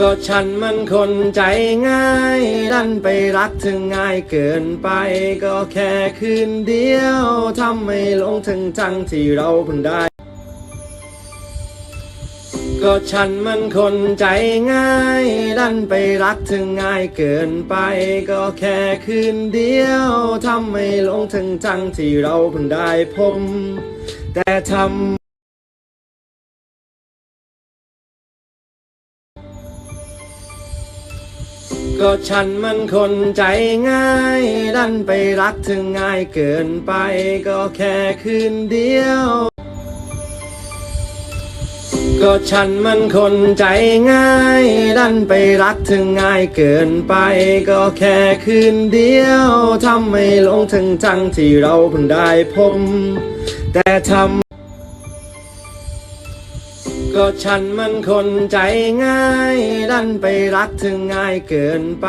ก็ฉันมันคนใจง่าย ดันไปรักเธอง่ายเกินไป ก็แค่คืนเดียวทำไม่ลงถึงจังที่เราเพิ่งได้ ก็ฉันมันคนใจง่าย ดันไปรักเธอง่ายเกินไป ก็แค่คืนเดียวทำไม่ลงถึงจังที่เราเพิ่งได้พบแต่ทำ ก็ฉันมันคนใจง่าย ดันไปรักเธอง่ายเกินไป ก็แค่คืนเดียว ก็ฉันมันคนใจง่าย ดันไปรักเธอง่ายเกินไป ก็แค่คืนเดียวทำไม่ลงถึงจังที่เราเพิ่งได้พบแต่ทำ ก็ฉันมันคนใจง่าย ดันไปรักถึงง่ายเกินไป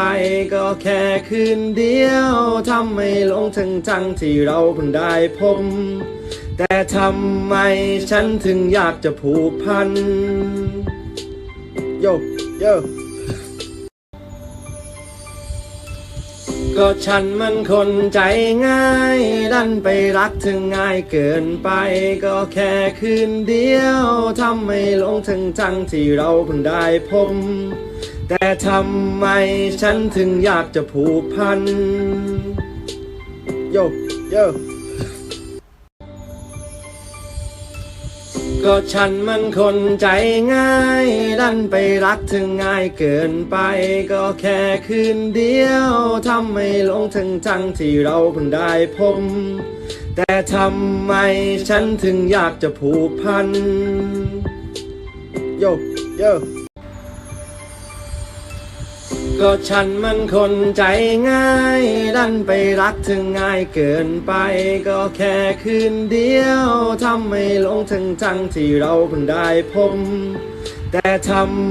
ก็แค่คืนเดียวทำไม่ลงทั้งจังที่เราเพิ่งได้พบแต่ทำไมฉันถึงอยากจะผูกพันโยโย ก็ฉันมันคนใจง่าย ดันไปรักถึงง่ายเกินไป ก็แค่คืนเดียวทำไม่ลงถึงจังที่เราเพิ่งได้พบแต่ทำไมฉันถึงอยากจะผูกพันโยโย ก็ฉันมันคนใจง่าย ดันไปรักถึงง่ายเกินไป ก็แค่คืนเดียวทำไม่ลงถึงจังที่เราเพิ่งได้พบแต่ทำไมฉันถึงอยากจะผูกพันโยโย ก็ฉันมันคนใจง่าย ดันไปรักถึงง่ายเกินไป ก็แค่คืนเดียวทำไม่ลงถึงจังที่เราเพิ่งได้พบแต่ทำ